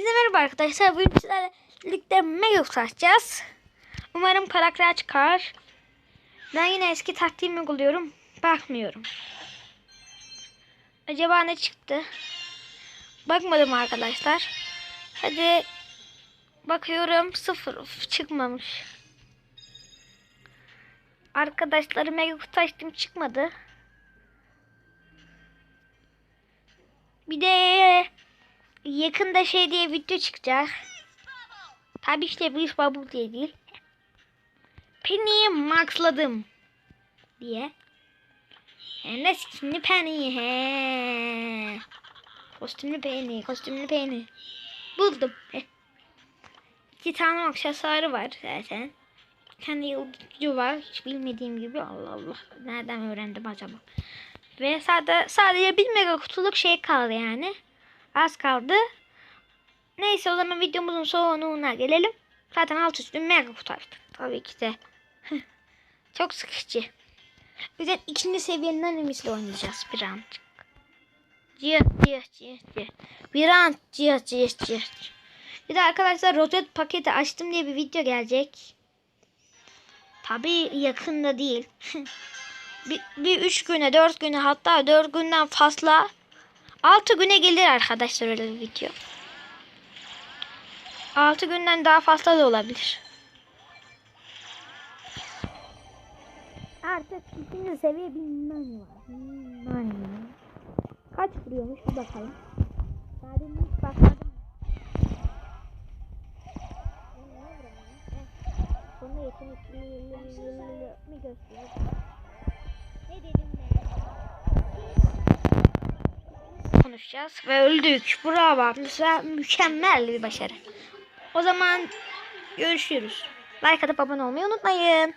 Hepinize merhaba arkadaşlar. Bugün sizlerle birlikte mega satacağız. Umarım karakter çıkar. Ben yine eski taktiğimi uyguluyorum. Bakmıyorum. Acaba ne çıktı? Bakmadım arkadaşlar. Hadi bakıyorum. Sıfır. Uf, çıkmamış. Arkadaşları mega kutu açtım çıkmadı. Bir de yakında şey diye video çıkacak. Tabi işte bir bubble diye değil. Penny'yi maxladım diye. Hem de skinli Penny he. Kostümlü Penny, kostümlü Penny. Buldum. Heh. İki tane aksesuarı var zaten. Kendi yıldızı var. Hiç bilmediğim gibi. Allah Allah. Nereden öğrendim acaba? Ve sadece, sadece bir mega kutuluk şey kaldı yani. Az kaldı. Neyse o zaman videomuzun sonuna gelelim. Zaten alt üstü mega açtık. Tabii ki de. Çok sıkıcı. O yüzden ikinci seviyenin animesiyle oynayacağız bir an. Cih cih cih cih. Bir an cih cih cih. Bir de arkadaşlar rozet paketi açtım diye bir video gelecek. Tabii yakında değil. bir, bir üç güne, dört güne hatta dört günden fazla altı güne gelir arkadaşlar öyle bir video. Altı günden daha fazla da olabilir. Artık ikinci seviye bilmem var. Bilmem. Kaç vuruyormuş bir bakalım. Daha hiç bakmadım. Sonra yetenekli mi gösteriyor? Ben? Konuşacağız ve öldük. Bravo. Mükemmel bir başarı. O zaman görüşürüz. Like atıp abone olmayı unutmayın.